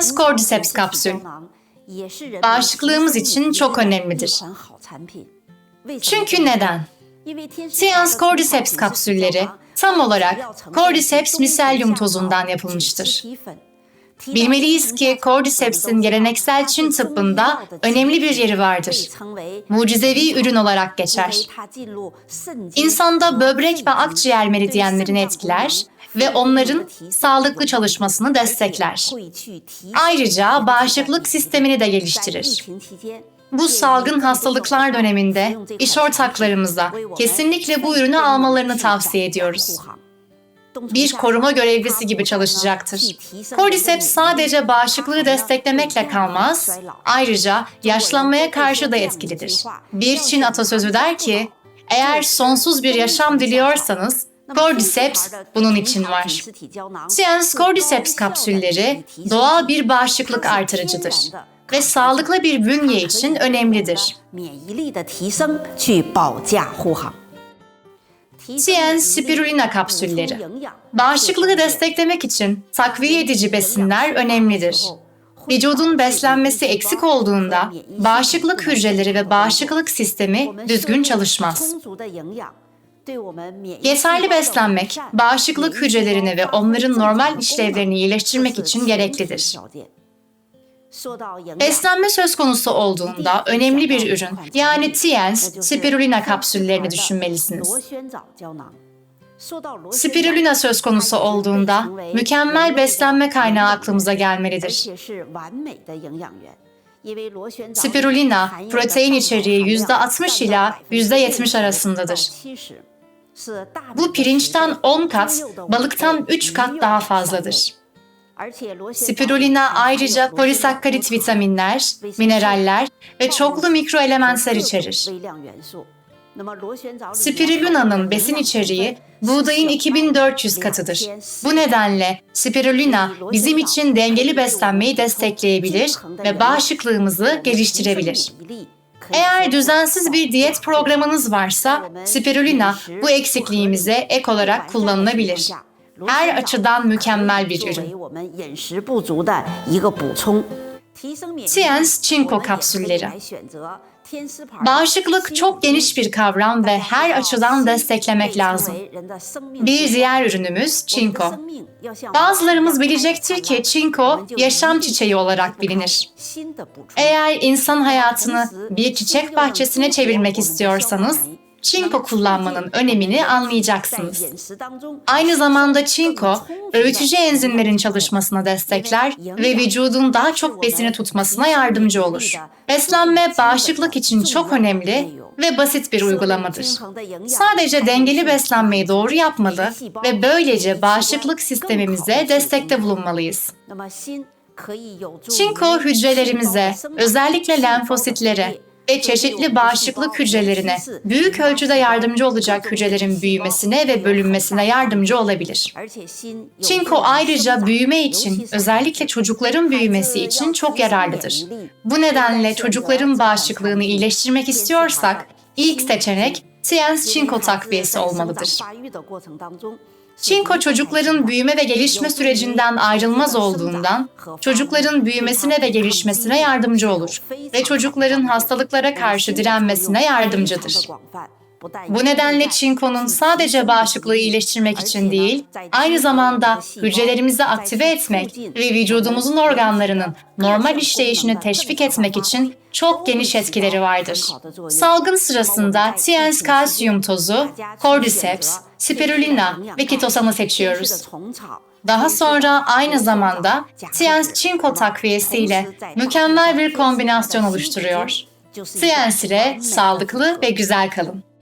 Science Cordyceps kapsül. Bağışıklığımız için çok önemlidir. Çünkü neden? Science Cordyceps kapsülleri tam olarak Cordyceps miselyum tozundan yapılmıştır. Bilmeliyiz ki Cordyceps'in geleneksel Çin tıbbında önemli bir yeri vardır. Mucizevi ürün olarak geçer. İnsanda böbrek ve akciğer meridyenlerini etkiler ve onların sağlıklı çalışmasını destekler. Ayrıca bağışıklık sistemini de geliştirir. Bu salgın hastalıklar döneminde iş ortaklarımıza kesinlikle bu ürünü almalarını tavsiye ediyoruz. Bir koruma görevlisi gibi çalışacaktır. Cordyceps sadece bağışıklığı desteklemekle kalmaz, ayrıca yaşlanmaya karşı da etkilidir. Bir Çin atasözü der ki, eğer sonsuz bir yaşam diliyorsanız, Cordyceps bunun için var. Science Cordyceps kapsülleri doğal bir bağışıklık artırıcıdır ve sağlıklı bir bünye için önemlidir. Tien spirulina kapsülleri. Bağışıklığı desteklemek için takviye edici besinler önemlidir. Vücudun beslenmesi eksik olduğunda bağışıklık hücreleri ve bağışıklık sistemi düzgün çalışmaz. Yeterli beslenmek, bağışıklık hücrelerini ve onların normal işlevlerini iyileştirmek için gereklidir. Beslenme söz konusu olduğunda önemli bir ürün, yani Tiens spirulina kapsüllerini düşünmelisiniz. Spirulina söz konusu olduğunda mükemmel beslenme kaynağı aklımıza gelmelidir. Spirulina, protein içeriği %60 ila %70 arasındadır. Bu pirinçten 10 kat, balıktan 3 kat daha fazladır. Spirulina ayrıca polisakkarit vitaminler, mineraller ve çoklu mikroelementler içerir. Spirulina'nın besin içeriği buğdayın 2400 katıdır. Bu nedenle spirulina bizim için dengeli beslenmeyi destekleyebilir ve bağışıklığımızı geliştirebilir. Eğer düzensiz bir diyet programınız varsa spirulina bu eksikliğimize ek olarak kullanılabilir. Her açıdan mükemmel bir ürün. Tiens Çinko kapsülleri. Bağışıklık çok geniş bir kavram ve her açıdan desteklemek lazım. Bir diğer ürünümüz çinko. Bazılarımız bilecektir ki çinko yaşam çiçeği olarak bilinir. Eğer insan hayatını bir çiçek bahçesine çevirmek istiyorsanız çinko kullanmanın önemini anlayacaksınız. Aynı zamanda çinko, öğütücü enzimlerin çalışmasına destekler ve vücudun daha çok besini tutmasına yardımcı olur. Beslenme bağışıklık için çok önemli ve basit bir uygulamadır. Sadece dengeli beslenmeyi doğru yapmalı ve böylece bağışıklık sistemimize destekte bulunmalıyız. Çinko hücrelerimize, özellikle lenfositlere ve çeşitli bağışıklık hücrelerine büyük ölçüde yardımcı olacak hücrelerin büyümesine ve bölünmesine yardımcı olabilir. Çinko ayrıca büyüme için, özellikle çocukların büyümesi için çok yararlıdır. Bu nedenle çocukların bağışıklığını iyileştirmek istiyorsak, ilk seçenek Tiens Çinko takviyesi olmalıdır. Çinko çocukların büyüme ve gelişme sürecinden ayrılmaz olduğundan çocukların büyümesine ve gelişmesine yardımcı olur ve çocukların hastalıklara karşı direnmesine yardımcıdır. Bu nedenle çinkonun sadece bağışıklığı iyileştirmek için değil, aynı zamanda hücrelerimizi aktive etmek ve vücudumuzun organlarının normal işleyişini teşvik etmek için çok geniş etkileri vardır. Salgın sırasında Tiens kalsiyum tozu, Cordyceps, spirulina ve kitosanı seçiyoruz. Daha sonra aynı zamanda Tiens çinko takviyesiyle mükemmel bir kombinasyon oluşturuyor. Tiens ile sağlıklı ve güzel kalın.